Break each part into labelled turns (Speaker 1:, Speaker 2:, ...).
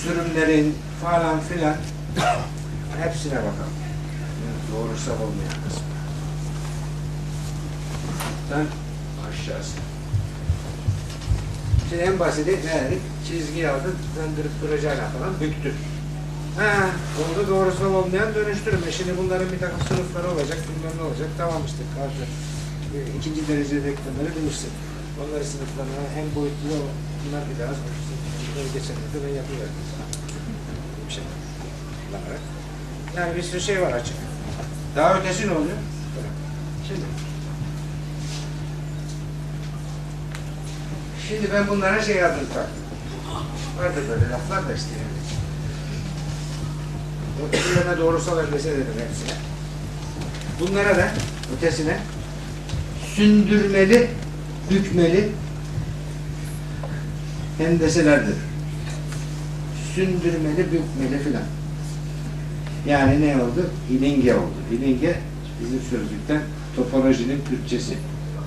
Speaker 1: dönüştürümlerin falan filan hepsine bakalım. Doğrusal olmayan kısmı. Dan aşağısı. Şimdi en basiti ne dedik? Çizgiyi aldın, döndürüp duracağına falan büktün. Ha, oldu doğrusal olmayan dönüştürüm. E Şimdi bunların bir takım sınıfları olacak, bilmem ne olacak. Tamam işte kartı. E, ikinci derece denklemleri bilirsin. Onları sınıflarına en boyutlu bunlar bir daha sonuçta. Bunları geçenlerde ben yapıverdim. Bir şey. kullanarak. Yani bir sürü şey var açık. Daha ötesi ne oluyor? Şimdi. Şimdi ben bunlara şey yazdım taktım. Vardı böyle laflar da işte üzerine doğrusal öndese dedim hepsine. Bunlara da ötesine sündürmeli, bükmeli hendeselerdir. Sündürmeli, bükmeli filan. Yani ne oldu? İlinge oldu. İlinge bizim sözlükten topolojinin Türkçesi.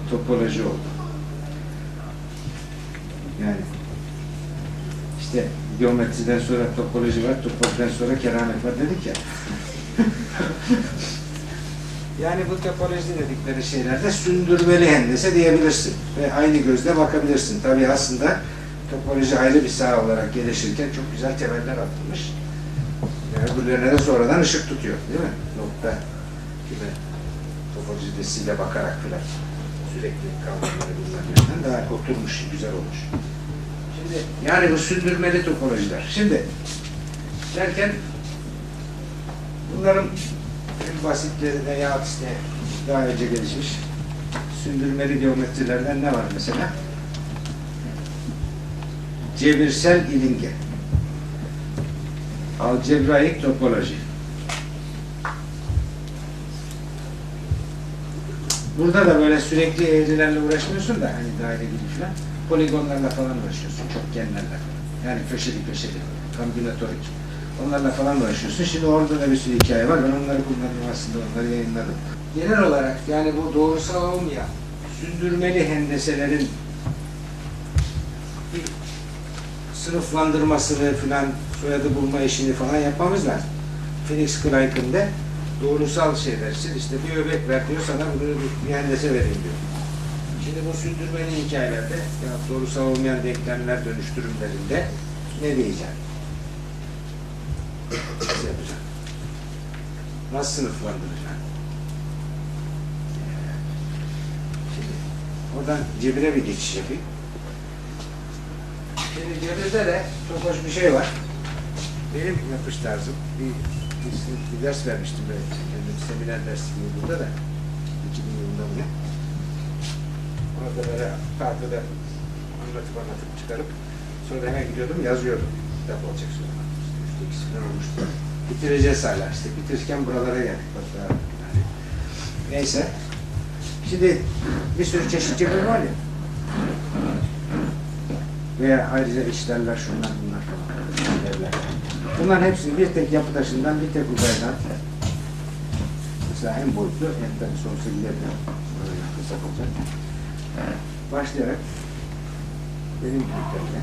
Speaker 1: Topoloji oldu. Yani işte geometriden sonra topoloji var, topolojiden sonra keramet var dedik ya. yani bu topoloji dedikleri şeylerde sündürmeli hendese diyebilirsin. Ve aynı gözle bakabilirsin. Tabii aslında topoloji ayrı bir saha olarak gelişirken çok güzel temeller atılmış. Yani öbürlerine de sonradan ışık tutuyor değil mi? Nokta gibi topolojisiyle bakarak filan sürekli kavramları bilmem daha oturmuş, güzel olmuş. Şimdi yani bu sündürmeli topolojiler. Şimdi derken bunların en basitleri veya işte daha önce gelişmiş sündürmeli geometrilerden ne var mesela? Cebirsel ilinge. Algebraik topoloji. Burada da böyle sürekli eğrilerle uğraşmıyorsun da hani daire gibi falan. Poligonlarla falan uğraşıyorsun. Çokgenlerle falan. Yani köşeli köşeli. Kombinatorik. Onlarla falan uğraşıyorsun. Şimdi orada da bir sürü hikaye var. Ben onları kullandım aslında. Onları yayınladım. Genel olarak yani bu doğrusal olmayan sündürmeli hendeselerin sınıflandırmasını falan soyadı bulma işini falan yapmamız lazım. Phoenix Crichton'de doğrusal şeyler için işte bir öbek ver diyor sana bunu bir mühendise vereyim diyor. Şimdi bu sündürmeli hikayelerde ya doğrusal olmayan denklemler dönüştürümlerinde ne diyeceğim? Nasıl yapacaksın? Nasıl sınıflandıracaksın? Şimdi oradan cebire bir geçiş yapayım. Şimdi cebirde de çok hoş bir şey var. Benim yapış tarzım bir, bir, bir ders vermiştim böyle kendim seminer dersi burada da 2000 yılında mı ne? Orada böyle tahtada anlatıp anlatıp çıkarıp sonra da hemen gidiyordum yazıyordum. Kitap olacak sonra. İşte üstte ikisi falan olmuştu. Bitireceğiz hala işte. Bitirirken buralara geldik. Bak yani. Neyse. Şimdi bir sürü çeşit cebir var ya. Veya ayrıca işlerler şunlar bunlar falan. Evler. Bunların hepsini bir tek yapı taşından bir tek uzaydan mesela en boyutlu en tabi sonsuza giderken kısa olacak. Başlayarak benim büyüklerine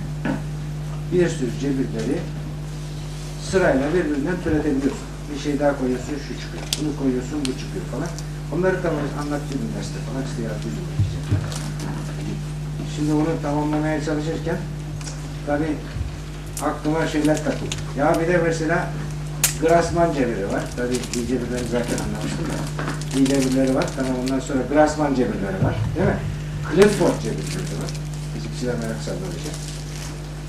Speaker 1: bir sürü cebirleri sırayla birbirinden türetebiliyorsun. Bir şey daha koyuyorsun şu çıkıyor. Bunu koyuyorsun bu çıkıyor falan. Onları tamam anlattığım derste falan işte yaratıcı Şimdi onu tamamlamaya çalışırken tabii aklıma şeyler takıldı. Ya bir de mesela Grassmann cebiri var. Tabii iyi zaten anlamıştım da. İyi var. Tamam ondan sonra Grassmann cebirleri var. Değil mi? Clifford cebirleri var. Fizikçiler merak sallanacak.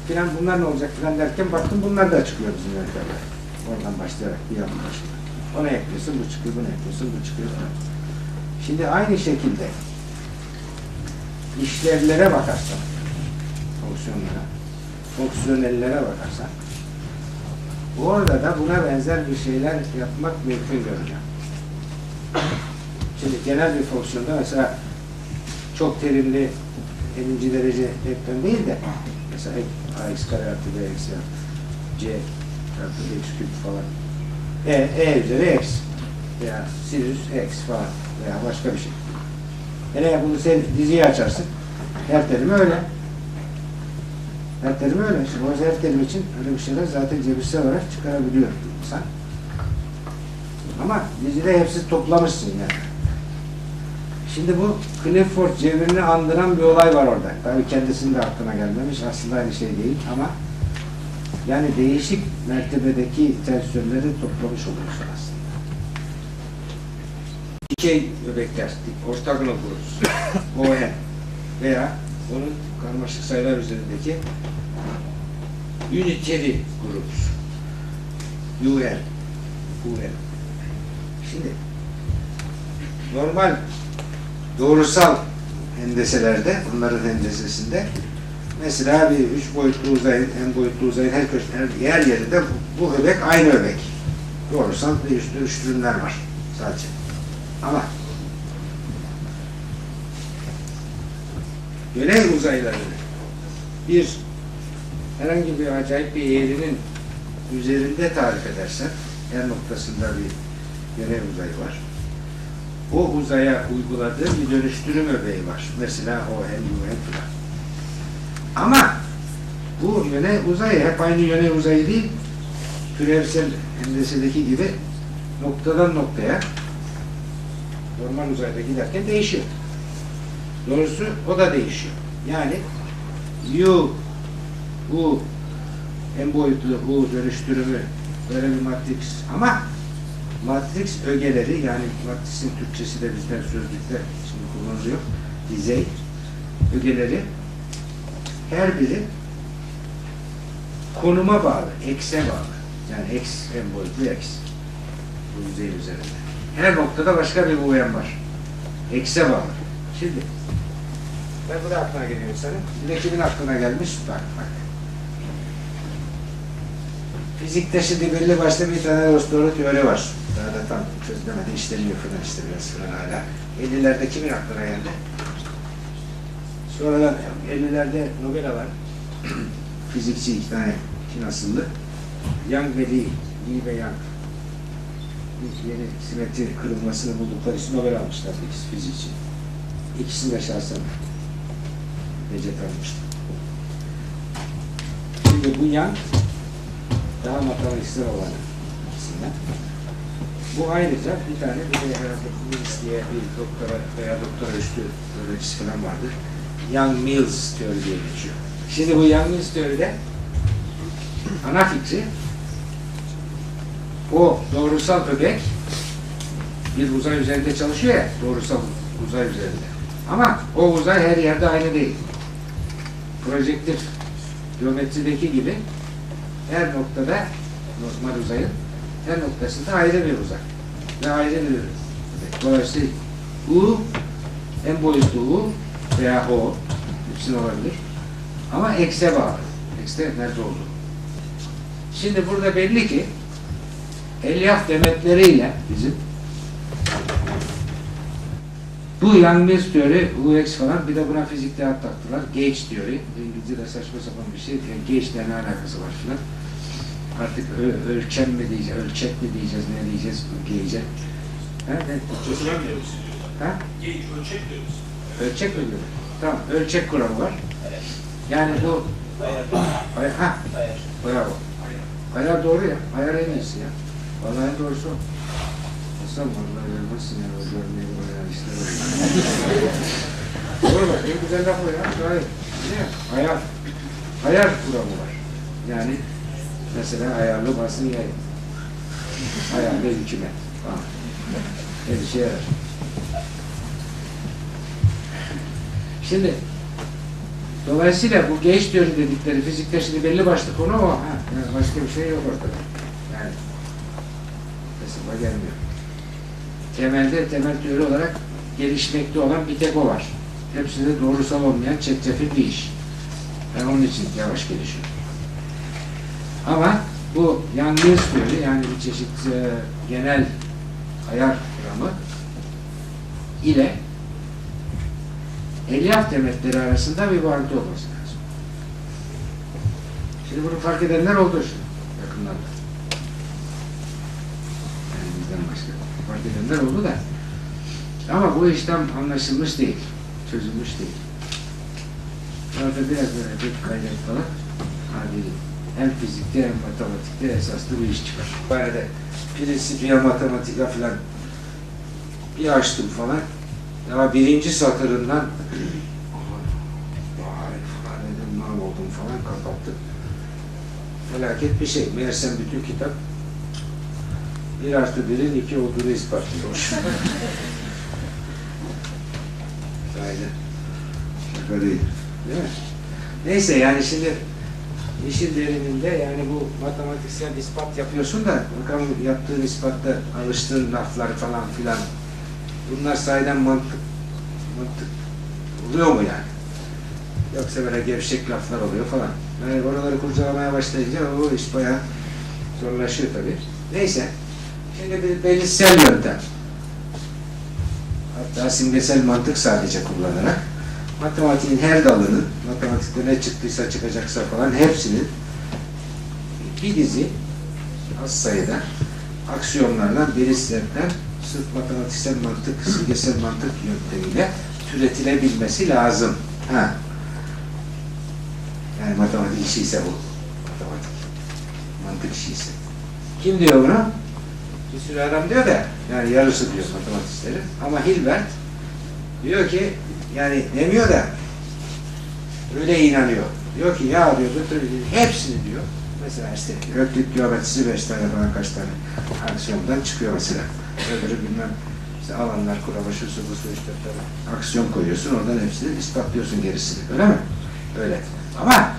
Speaker 1: Filan bunlar ne olacak filan derken baktım bunlar da çıkıyor bizim yöntemler. Oradan başlayarak bir yandan başlıyor. Ona ekliyorsun bu çıkıyor, bunu ekliyorsun bu çıkıyor. Şimdi aynı şekilde işlevlere bakarsan, fonksiyonlara, fonksiyonellere bakarsan, orada da buna benzer bir şeyler yapmak mümkün görünüyor. Şimdi genel bir fonksiyonda mesela çok terimli birinci derece denklem değil de mesela ax kare artı b eksi c artı x küp falan e, e üzeri x veya sinüs x falan veya başka bir şey. Yani bunu sen diziyi açarsın. Her terimi öyle. Dertlerim öyle. Şimdi o dertlerim için öyle bir şeyler zaten cebirsel olarak çıkarabiliyor insan. Ama dizide hepsi toplamışsın yani. Şimdi bu Clifford cevrini andıran bir olay var orada. Tabii kendisinin de aklına gelmemiş. Aslında aynı şey değil ama yani değişik mertebedeki tensörleri toplamış oluyorsun aslında. Dikey öbekler, ortagonal groups, ON veya onun karmaşık sayılar üzerindeki unitary groups, UN, UN. Şimdi normal doğrusal hendeselerde, bunların hendesesinde mesela bir üç boyutlu uzayın, en boyutlu uzayın her, köşe, her, her yerinde bu, bu öbek aynı öbek. Doğrusal dönüştürümler var sadece. Ama Güney uzaylarını bir herhangi bir acayip bir eğrinin üzerinde tarif edersen her noktasında bir güney uzayı var. O uzaya uyguladığı bir dönüştürüm öbeği var. Mesela o en en falan. Ama bu yöne uzayı hep aynı yöne uzayı değil türevsel hendesedeki gibi noktadan noktaya normal uzayda giderken değişiyor. Doğrusu o da değişiyor. Yani U, U, en boyutlu U dönüştürümü böyle bir matris ama matris ögeleri yani matrisin Türkçesi de bizden sözlükte şimdi kullanılıyor. Dizey ögeleri her biri konuma bağlı, ekse bağlı. Yani x en boyutlu x. Bu yüzey üzerinde. Her noktada başka bir UM var. Ekse bağlı. Şimdi ben bu da aklına geliyor senin. Bir de aklına gelmiş? Bak bak. Fizikte şimdi belli başlı bir tane doğru teori var. Daha da tam çözülemedi, işleniyor falan işte biraz falan hala. 50'lerde kimin aklına geldi? Sonradan 50'lerde Nobel alan fizikçi iki tane Çin asıllı. Young ve Lee, Lee ve Young. Yeni simetri kırılmasını buldukları için Nobel almışlar ikisi fizikçi. İkisini de şahsen Recep almıştı. Şimdi bu yan daha matematiksel olan ikisinden. Bu ayrıca bir tane bir de herhalde Mills diye bir doktora veya doktora üstü öğrencisi falan vardı. Young Mills teori diye geçiyor. Şimdi bu Young Mills teoride ana fikri o doğrusal öbek bir uzay üzerinde çalışıyor ya doğrusal uzay üzerinde. Ama o uzay her yerde aynı değil. Projektif geometrideki gibi her noktada normal uzayın her noktasında ayrı bir uzay ve ayrı bir öbek. Dolayısıyla U en boyutlu U veya O hepsinin olabilir. Ama ekse bağlı. Ekste nerede olduğu. Şimdi burada belli ki elyaf demetleriyle bizim bu Young-Mills teori, UX falan bir de buna fizikte ad taktılar. Gauge teori. İngilizce'de saçma sapan bir şey. Yani gauge'le ne alakası var filan. Artık ölçem mi diyeceğiz, ölçek mi diyeceğiz, ne diyeceğiz gauge'e. Ha, ne? Var mı? Ha?
Speaker 2: Gauge, ölçek diyoruz.
Speaker 1: Ölçek mi diyor? Tamam, ölçek kuralı var. Yani bu ay, ha, bravo. Ayar doğru ya. Ayar en iyisi ya. Vallahi doğrusu. Hasan vallahi vermezsin ya. O görmeyi bu ayar işler doğru bak. En güzel laf o ya. Gayet. Ne? Ayar. Ayar kuramı var. Yani mesela ayarlı basın yayın. Ayarlı hükümet. Tamam. Her işe yarar. Şimdi Dolayısıyla bu gauge teori dedikleri fizikte şimdi belli başlı konu o. Ha, yani başka bir şey yok ortada. Hesaba gelmiyor. Temelde temel teori olarak gelişmekte olan bir tek o var. Hepsi de doğrusal olmayan çetrefil bir iş. Yani onun için yavaş gelişiyor. Ama bu Mills teori yani bir çeşit e, genel ayar kuramı ile elyaf demetleri arasında bir bağıntı olması lazım. Şimdi bunu fark edenler oldu yakınlarda. Yani bizden başka fark edenler oldu da. Ama bu iş tam anlaşılmış değil. Çözülmüş değil. Orada biraz böyle bir kaynak falan. bir hem fizikte hem matematikte esaslı bir iş çıkar. Böyle de prinsipiyel matematika falan bir açtım falan. Daha birinci satırından vay falan dedim oldum falan kapattım. Felaket bir şey. Meğersem bütün kitap bir artı birin iki olduğunu ispatlıyor. Aynen. Şaka değil. Değil mi? Neyse yani şimdi işin derininde yani bu matematiksel ispat yapıyorsun da bakalım yaptığın ispatta alıştığın laflar falan filan bunlar sahiden mantık mantık oluyor mu yani? Yoksa böyle gevşek laflar oluyor falan. Yani oraları kurcalamaya başlayınca o iş bayağı zorlaşıyor tabii. Neyse. Şimdi bir belirtsel yöntem. Hatta simgesel mantık sadece kullanarak matematiğin her dalının, matematikte ne çıktıysa çıkacaksa falan hepsinin bir dizi az sayıda aksiyonlardan, belirtilerden sırf matematiksel mantık, simgesel mantık yöntemiyle türetilebilmesi lazım. Ha. Yani matematik işi ise bu. Matematik. Mantık işi ise. Kim diyor bunu? Bir sürü adam diyor da, yani yarısı diyor matematikçilerin. Ama Hilbert diyor ki, yani demiyor da öyle inanıyor. Diyor ki ya diyor götür hepsini diyor. Mesela işte Öklit geometrisi beş tane falan kaç tane aksiyondan çıkıyor mesela. Öbürü bilmem işte alanlar kurama şu su bu su işte tane aksiyon koyuyorsun oradan hepsini ispatlıyorsun gerisini öyle mi? Öyle. Ama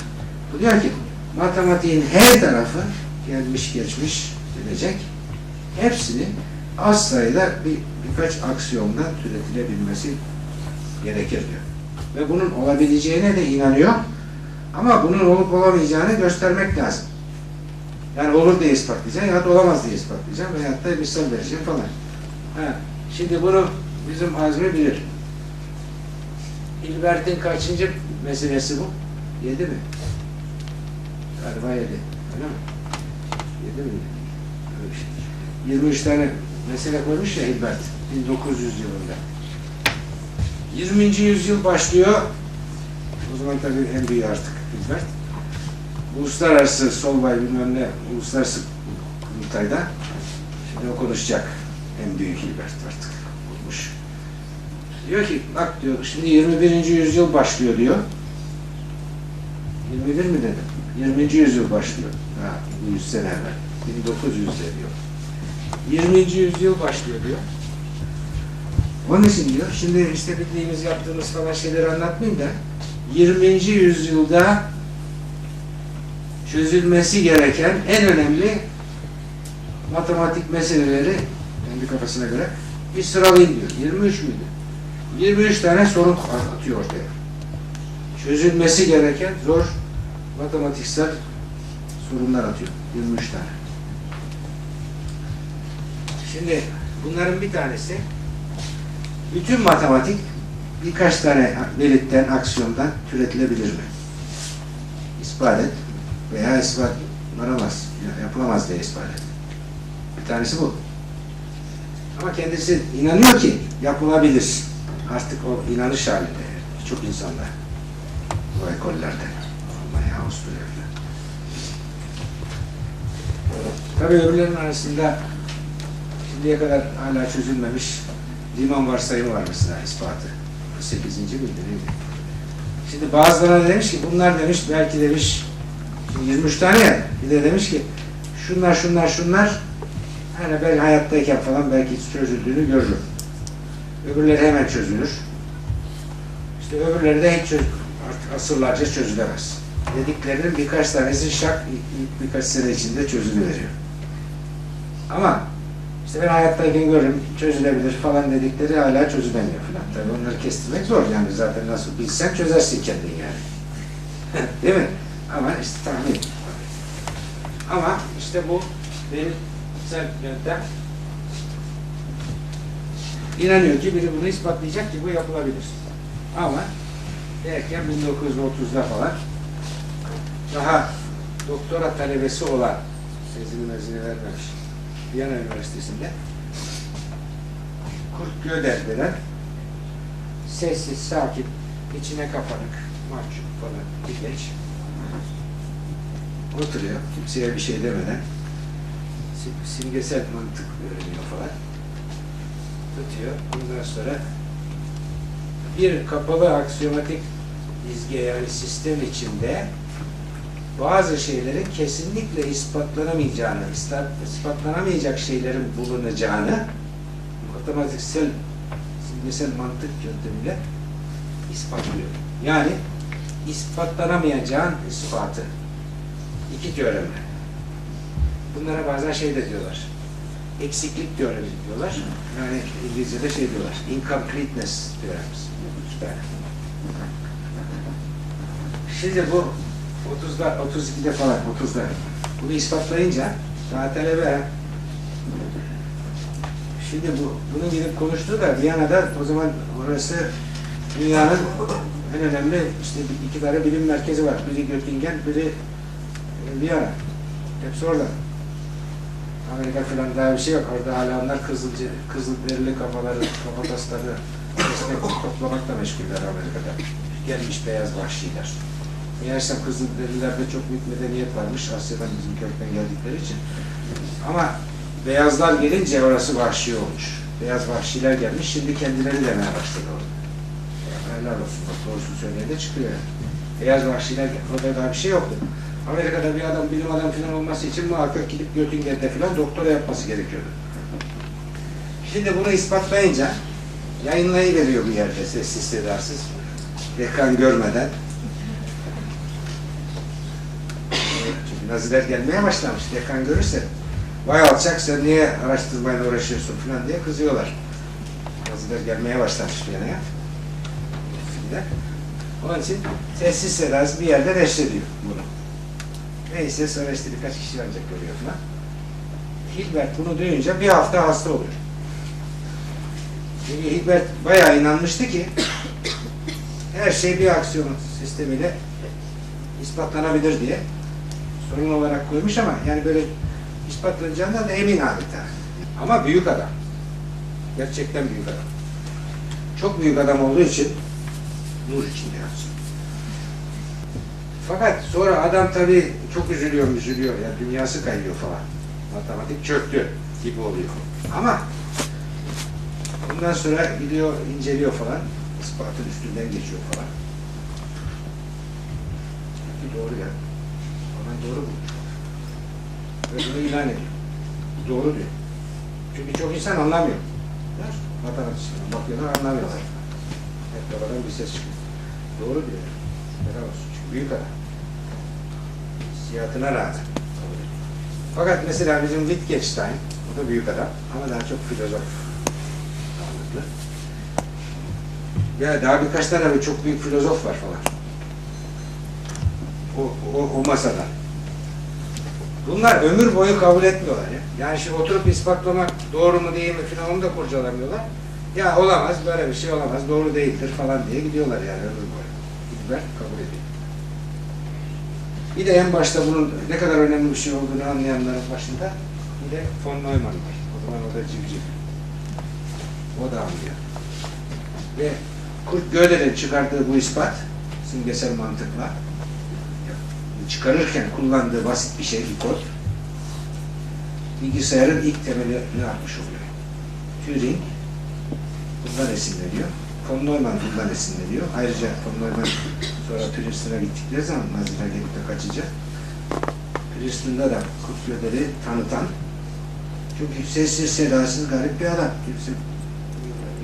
Speaker 1: bu diyor ki matematiğin her tarafı gelmiş geçmiş gelecek hepsini az sayıda bir, birkaç aksiyondan türetilebilmesi gerekir diyor. Ve bunun olabileceğine de inanıyor. Ama bunun olup olamayacağını göstermek lazım. Yani olur diye ispatlayacaksın ya da olamaz diye ispatlayacaksın veyahut da misal vereceksin falan. Ha, şimdi bunu bizim Azmi bilir. Hilbert'in kaçıncı meselesi bu? Yedi mi? Galiba yedi. Öyle mi? Yedi mi? Öyle bir şey. 23 tane mesele koymuş ya Hilbert 1900 yılında. 20. yüzyıl başlıyor. O zaman tabii en büyüğü artık Hilbert. Uluslararası Solvay bilmem ne, uluslararası kurultayda şimdi o konuşacak. En büyük Hilbert artık bulmuş. Diyor ki bak diyor şimdi 21. yüzyıl başlıyor diyor. 21 mi dedim? 20. yüzyıl başlıyor. Ha, bu 100 sene evvel. 1900'de diyor. 20. yüzyıl başlıyor diyor. Onun için diyor, şimdi işte bildiğimiz yaptığımız falan şeyleri anlatmayayım da 20. yüzyılda çözülmesi gereken en önemli matematik meseleleri kendi kafasına göre bir sıralayın diyor. 23 müydü? 23 tane sorun atıyor ortaya. Çözülmesi gereken zor matematiksel sorunlar atıyor. 23 tane. Şimdi bunların bir tanesi bütün matematik birkaç tane belirtten, aksiyondan türetilebilir mi? İspat et veya ispat varamaz, yapılamaz diye ispat et. Bir tanesi bu. Ama kendisi inanıyor ki yapılabilir. Artık o inanış halinde. Çok insanlar. Bu ekollerde. Almanya, Avusturya'da. Tabii öbürlerin arasında şimdiye kadar hala çözülmemiş liman varsayımı var mesela ispatı. 8. miydi neydi? Şimdi bazılarına demiş ki bunlar demiş belki demiş şimdi 23 tane ya bir de demiş ki şunlar şunlar şunlar hani ben hayattayken falan belki çözüldüğünü görürüm. Öbürleri hemen çözülür. İşte öbürleri de hiç çöz, asırlarca çözülemez. Dediklerinin birkaç tanesi şak birkaç sene içinde çözülüveriyor. Ama işte ben hayattayken görürüm, çözülebilir falan dedikleri hala çözülemiyor falan. Tabii onları kestirmek zor yani zaten nasıl bilsen çözersin kendin yani. Değil mi? Ama işte tahmin. Ama işte bu benim sen yöntem inanıyor ki biri bunu ispatlayacak ki bu yapılabilir. Ama derken 1930'da falan daha doktora talebesi olan tezini mezini vermemiş Viyana Üniversitesi'nde Kurt Gödel denen sessiz, sakin, içine kapanık, mahcup falan bir genç Oturuyor. Kimseye bir şey demeden. sim- Simgesel mantık öğreniyor falan. Tutuyor. Bundan sonra bir kapalı aksiyomatik dizge yani sistem içinde bazı şeylerin kesinlikle ispatlanamayacağını, ispat- ispatlanamayacak şeylerin bulunacağını matematiksel simgesel mantık yöntemiyle ispatlıyor. Yani ispatlanamayacağın ispatı. İki teoremle. Bunlara bazen şey de diyorlar. Eksiklik teoremi diyorlar. Yani İngilizce'de şey diyorlar. Incompleteness teoremiz. İki tane. Şimdi bu 30'da 32'de falan 30'da bunu ispatlayınca daha talebe Şimdi bu, bunu gidip konuştu da Viyana'da o zaman orası dünyanın en önemli işte iki tane bilim merkezi var. Biri Göttingen, biri e, Viyana. Hepsi orada. Amerika falan daha bir şey yok. Orada hala onlar kızılcı, kızıl derili kafaları, kafatasları esnek toplamakla meşguller Amerika'da. Gelmiş beyaz vahşiler. Meğersem Kızılderililerde çok büyük medeniyet varmış. Asya'dan bizim kökten geldikleri için. Ama beyazlar gelince orası vahşi olmuş. Beyaz vahşiler gelmiş. Şimdi kendileri demeye başladı orada. Helal olsun. Bak doğrusu söyleyene çıkıyor yani. Beyaz vahşiler geldi. Orada daha bir şey yoktu. Amerika'da bir adam, bilim adam falan olması için muhakkak gidip Göttingen'de falan doktora yapması gerekiyordu. Şimdi bunu ispatlayınca yayınlayıveriyor bir yerde sessiz sedasız. Ekran görmeden. Çünkü Naziler gelmeye başlamış. Dekan görürse vay alçak sen niye araştırmayla uğraşıyorsun falan diye kızıyorlar. Naziler gelmeye başlamış Viyana'ya. Onun için sessiz sedasız bir yerde neşrediyor bunu. Neyse sonra işte birkaç kişi ancak görüyor falan. Hilbert bunu duyunca bir hafta hasta oluyor. Çünkü Hilbert bayağı inanmıştı ki her şey bir aksiyon sistemiyle ispatlanabilir diye sorun olarak koymuş ama yani böyle ispatlanacağından da emin adeta. Ama büyük adam. Gerçekten büyük adam. Çok büyük adam olduğu için nur içinde yatsın. Fakat sonra adam tabii çok üzülüyor, üzülüyor. Yani dünyası kayıyor falan. Matematik çöktü gibi oluyor. Ama bundan sonra gidiyor, inceliyor falan. ispatın üstünden geçiyor falan. Doğru ya. Aman doğru bu. Ve bunu ilan ediyor. Doğru diyor. Çünkü çok insan anlamıyor. Mi? Matematikçiler bakıyorlar anlamıyorlar. Hep babadan bir ses çıkıyor. Doğru diyor. Helal olsun. Çünkü büyük adam. Hissiyatına rağmen. Fakat mesela bizim Wittgenstein, o da büyük adam ama daha çok filozof. Ya daha birkaç tane çok büyük filozof var falan. O, o, o masada. Bunlar ömür boyu kabul etmiyorlar ya. Yani şimdi oturup ispatlamak doğru mu değil mi falan onu da kurcalamıyorlar. Ya olamaz, böyle bir şey olamaz, doğru değildir falan diye gidiyorlar yani ömür boyu. Hilbert kabul ediyor. Bir de en başta bunun ne kadar önemli bir şey olduğunu anlayanların başında bir de von Neumann var. O zaman o da civciv. O da anlıyor. Ve Kurt Gödel'in çıkardığı bu ispat simgesel mantıkla çıkarırken kullandığı basit bir şey, bir kod bilgisayarın ilk temelini atmış oluyor. Turing bundan esinleniyor. Von Neumann bundan esinleniyor. Ayrıca von Neumann sonra Princeton'a gittikleri zaman Naziler gelip kaçınca Princeton'da da Kurt Gödel'i tanıtan çünkü sessiz sedasız garip bir adam. Kimse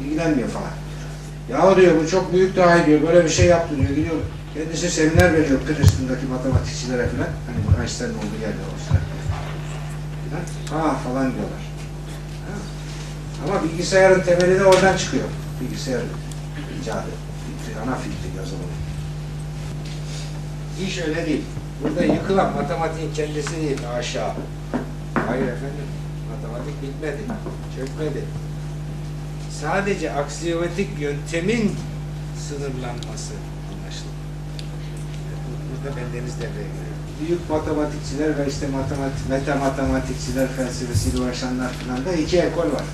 Speaker 1: ilgilenmiyor falan. Ya diyor bu çok büyük dahi diyor böyle bir şey yaptı diyor gidiyor. Kendisi seminer veriyor Princeton'daki matematikçilere falan. Hani Einstein'ın olduğu yerde olsa. Ha falan diyorlar. Ha. Ama bilgisayarın temeli de oradan çıkıyor. Bilgisayar icadı. Fikri, ana fikri yazılımı. İş öyle değil. Burada yıkılan matematiğin kendisi değil aşağı. Hayır efendim. Matematik bitmedi. Çökmedi. Sadece aksiyomatik yöntemin sınırlanması. Burada bendeniz devreye giriyor. Büyük matematikçiler ve işte matematik, meta matematikçiler felsefesiyle uğraşanlar falan da iki ekol var.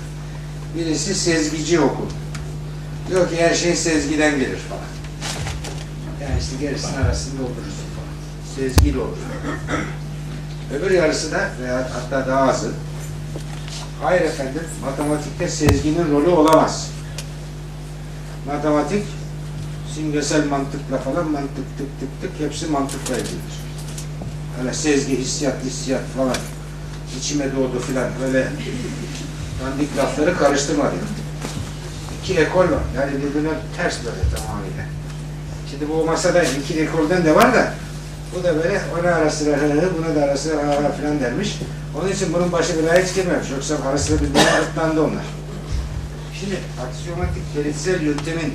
Speaker 1: Birisi sezgici okul. Diyor ki her şey sezgiden gelir falan. Yani işte gerisinin arasında oluruz falan. Sezgili olur. Öbür yarısı da veya hatta daha azı. Hayır efendim, matematikte sezginin rolü olamaz. Matematik simgesel mantıkla falan mantık tık tık tık hepsi mantıkla ilgilidir. Öyle sezgi, hissiyat, hissiyat falan içime doğdu filan öyle dandik lafları karıştırma diyor. İki ekol var. Yani birbirine ters böyle tamamıyla. Şimdi bu masada iki ekolden de var da bu da böyle ona ara sıra buna da ara sıra ha filan dermiş. Onun için bunun başı belaya hiç girmemiş. Yoksa ara sıra birbirine onlar. Şimdi aksiyomatik belirtisel yöntemin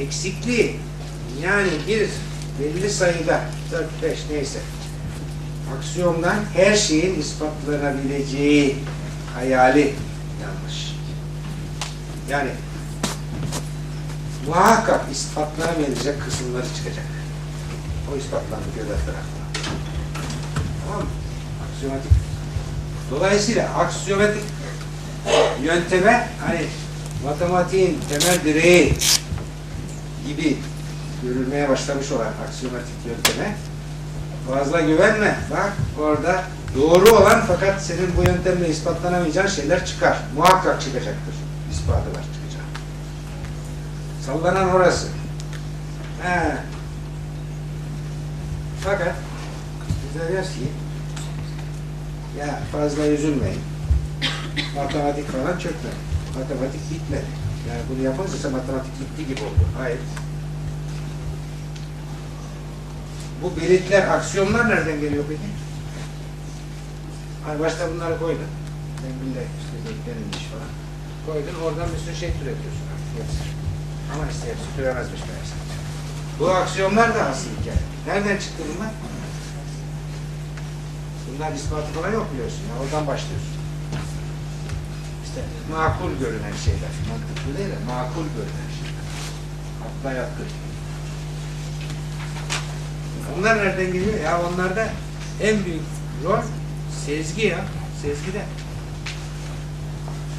Speaker 1: eksikliği yani bir belli sayıda 4-5 neyse aksiyondan her şeyin ispatlanabileceği hayali yanlış. Yani muhakkak ispatlanamayacak kısımları çıkacak. O ispatlandı göze tarafına. Tamam mı? Aksiyomatik. Dolayısıyla aksiyomatik yönteme hani matematiğin temel direği gibi görülmeye başlamış olan aksiyomatik yönteme fazla güvenme. Bak orada doğru olan fakat senin bu yöntemle ispatlanamayacağın şeyler çıkar. Muhakkak çıkacaktır. İspatı var çıkacak. Sallanan orası. He. Fakat biz de diyoruz ki ya fazla üzülmeyin. Matematik falan çökmedi. Matematik bitmedi. Yani bunu yapınca matematik bitti gibi oldu. Hayır. Bu belirtiler, aksiyonlar nereden geliyor peki? Hani başta bunları koydun. Dembille işte beklenilmiş falan. Koydun, oradan bir sürü şey türetiyorsun. Ama işte hepsi türemezmiş meğerse. Bu aksiyonlar da asıl hikaye. Nereden çıktı bunlar? Bunlar ispatı falan yok biliyorsun. Ya. Oradan başlıyorsun. İşte makul görünen şeyler. Mantıklı değil de makul görünen şeyler. Akla yatkın. Onlar nereden geliyor? Ya onlarda en büyük rol sezgi ya. Sezgide.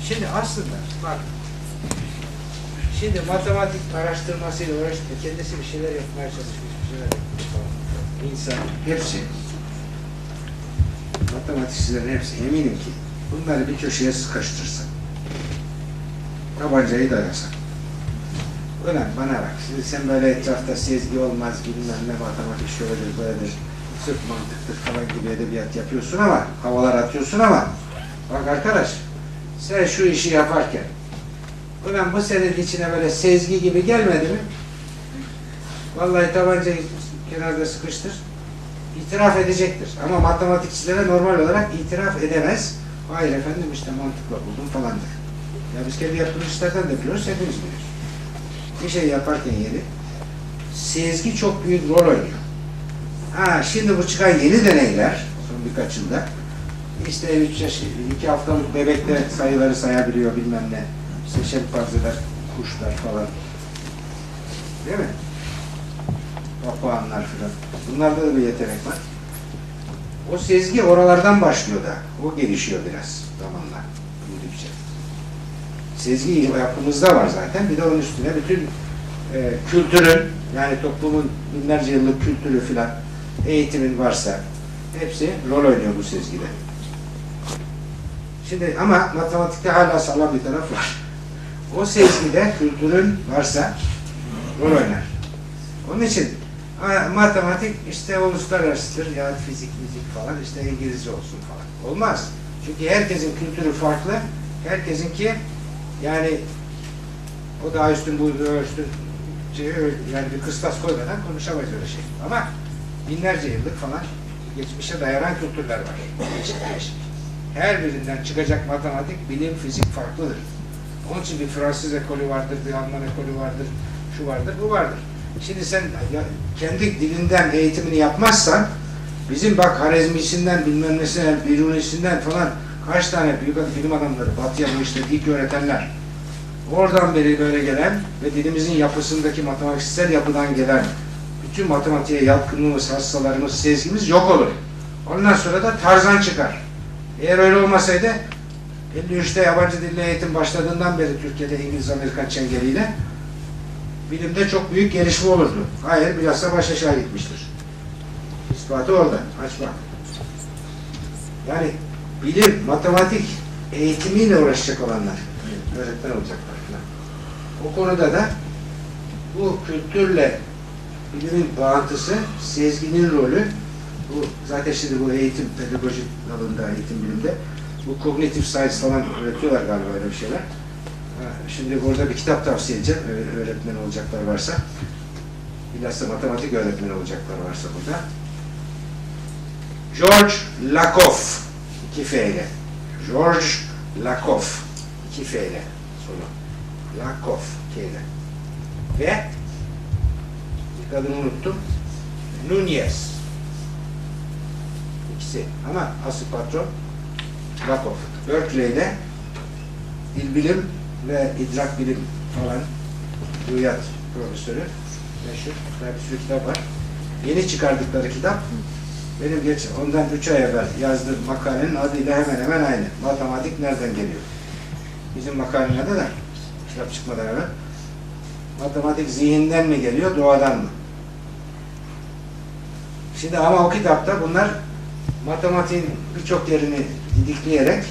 Speaker 1: Şimdi aslında bak şimdi matematik araştırmasıyla uğraştı. Kendisi bir şeyler yapmaya çalışmış. Bir şeyler yapmış falan. İnsan hepsi matematikçilerin hepsi eminim ki bunları bir köşeye sıkıştırsan tabancayı dayasan Ulan bana bak, şimdi sen böyle etrafta sezgi olmaz, bilmem ne matematik şöyledir, böyledir, sırf mantıktır falan gibi edebiyat yapıyorsun ama, havalar atıyorsun ama, bak arkadaş, sen şu işi yaparken, ulan bu senin içine böyle sezgi gibi gelmedi mi? Vallahi tabancayı kenarda sıkıştır, itiraf edecektir. Ama matematikçilere normal olarak itiraf edemez. Hayır efendim işte mantıkla buldum falandır. Ya biz kendi yaptığımız işlerden de biliyoruz, hepimiz biliyoruz bir şey yaparken yeni sezgi çok büyük rol oynuyor. Ha şimdi bu çıkan yeni deneyler son birkaç yılda işte 3 yaş, 2 haftalık bebekte sayıları sayabiliyor bilmem ne. İşte şempanzeler, kuşlar falan. Değil mi? Papağanlar filan. Bunlarda da bir yetenek var. O sezgi oralardan başlıyor da. O gelişiyor biraz zamanla. Büyüdükçe. Sezgi yapımızda var zaten. Bir de onun üstüne bütün e, kültürün yani toplumun binlerce yıllık kültürü filan eğitimin varsa hepsi rol oynuyor bu sezgide. Şimdi ama matematikte hala sağlam bir taraf var. O sezgide kültürün varsa rol oynar. Onun için matematik işte uluslararasıdır ya fizik, müzik falan işte İngilizce olsun falan. Olmaz. Çünkü herkesin kültürü farklı. Herkesinki yani o daha üstün bu daha üstün şey, yani bir kıstas koymadan konuşamayız öyle şey. Ama binlerce yıllık falan geçmişe dayanan kültürler var. Her birinden çıkacak matematik, bilim, fizik farklıdır. Onun için bir Fransız ekolü vardır, bir Alman ekolü vardır, şu vardır, bu vardır. Şimdi sen kendi dilinden eğitimini yapmazsan bizim bak Harezmisinden bilmem nesinden, Birunisinden falan kaç tane büyük bilim adamları batıya bu işte ilk öğretenler oradan beri böyle gelen ve dilimizin yapısındaki matematiksel yapıdan gelen bütün matematiğe yatkınlığımız, hassalarımız, sezgimiz yok olur. Ondan sonra da tarzan çıkar. Eğer öyle olmasaydı 53'te yabancı dille eğitim başladığından beri Türkiye'de İngiliz-Amerikan çengeliyle bilimde çok büyük gelişme olurdu. Hayır, bilhassa baş aşağı gitmiştir. İspatı orada. Aç bak. Yani bilim, matematik eğitimiyle uğraşacak olanlar, öğretmen olacaklar. O konuda da bu kültürle bilimin bağıntısı, sezginin rolü, bu zaten şimdi bu eğitim, pedagoji dalında, eğitim bilimde bu kognitif science falan öğretiyorlar galiba öyle bir şeyler. Şimdi burada bir kitap tavsiye edeceğim, öğ- öğretmen olacaklar varsa. Bilhassa matematik öğretmeni olacaklar varsa burada. George Lakoff, iki F. George Lakoff, iki F sonu. Lakoff, K. Ve ilk adını unuttum. Nunez. İkisi ama asıl patron Lakoff. Berkeley'de dil bilim ve idrak bilim falan Rüyat profesörü meşhur. Bir sürü kitap var. Yeni çıkardıkları kitap benim geç ondan üç ay evvel yazdığım makalenin adıyla hemen hemen aynı. Matematik nereden geliyor? Bizim makalenin adı da kitap çıkmadan evvel. Matematik zihinden mi geliyor, doğadan mı? Şimdi ama o kitapta bunlar matematiğin birçok yerini didikleyerek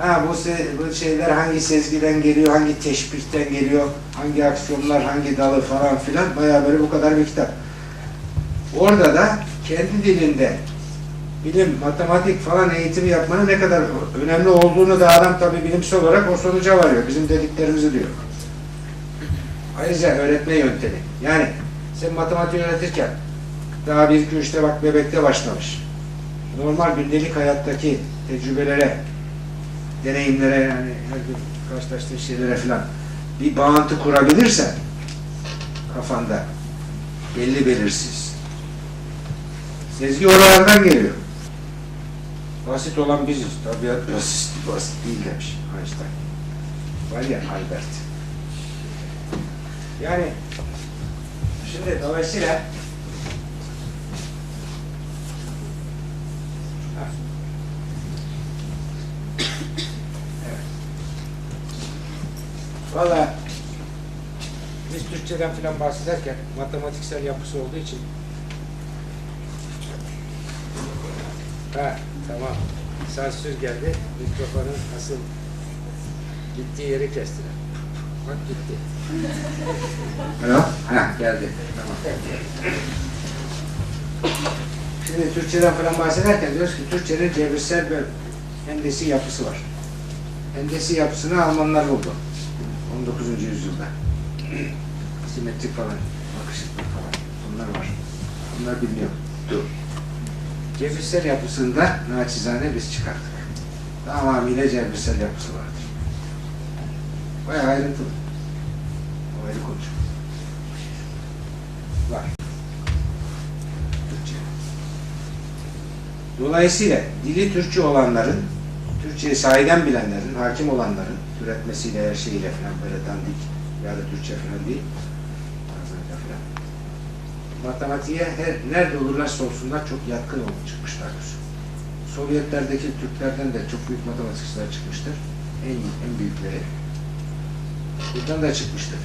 Speaker 1: ha bu, se, bu şeyler hangi sezgiden geliyor, hangi teşbihten geliyor, hangi aksiyonlar, hangi dalı falan filan bayağı böyle bu kadar bir kitap. Orada da kendi dilinde bilim, matematik falan eğitimi yapmanın ne kadar önemli olduğunu da adam tabii bilimsel olarak o sonuca varıyor. Bizim dediklerimizi diyor. Ayrıca öğretme yöntemi. Yani sen matematik öğretirken daha bir iki üçte bak bebekte başlamış. Normal gündelik hayattaki tecrübelere, deneyimlere yani her gün karşılaştığın şeylere falan bir bağıntı kurabilirsen kafanda belli belirsiz. Sezgi oralardan geliyor. Basit olan biziz. Tabiat basit, basit değil demiş Einstein. Var ya Albert. Yani şimdi dolayısıyla Valla biz Türkçeden falan bahsederken matematiksel yapısı olduğu için Ha tamam. Sansür geldi. Mikrofonun asıl gittiği yeri kestiler. Bak gitti. Alo? Ha geldi. Tamam. Şimdi Türkçeden falan bahsederken diyoruz ki Türkçenin cebirsel bir hendesi yapısı var. Hendesi yapısını Almanlar buldu. 19. yüzyılda. Simetrik falan, akışıklık falan. Bunlar var. Bunlar biliniyor. Dur. Cebirsel yapısında naçizane biz çıkarttık. Tamamıyla cebirsel yapısı vardır. Bayağı ayrıntılı. O ayrı konu. Var. Türkçe. Dolayısıyla dili Türkçe olanların, Türkçeyi sahiden bilenlerin, hakim olanların, türetmesiyle, her şeyiyle falan böyle dandik ya da Türkçe falan değil, Azerbaycan falan. Matematiğe her, nerede olurlarsa olsunlar çok yatkın olup çıkmışlardır. Sovyetlerdeki Türklerden de çok büyük matematikçiler çıkmıştır. En, en büyükleri. Buradan da çıkmıştır.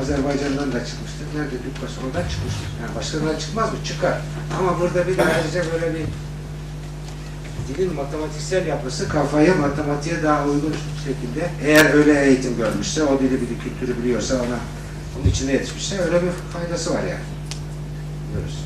Speaker 1: Azerbaycan'dan da çıkmıştır. Nerede Türk oradan çıkmıştır. Yani başkalarından çıkmaz mı? Çıkar. Ama burada bir ayrıca böyle bir dilin matematiksel yapısı kafaya, matematiğe daha uygun şekilde eğer öyle eğitim görmüşse, o dili bir kültürü biliyorsa ona onun içine yetişmişse öyle bir faydası var yani. Diyoruz.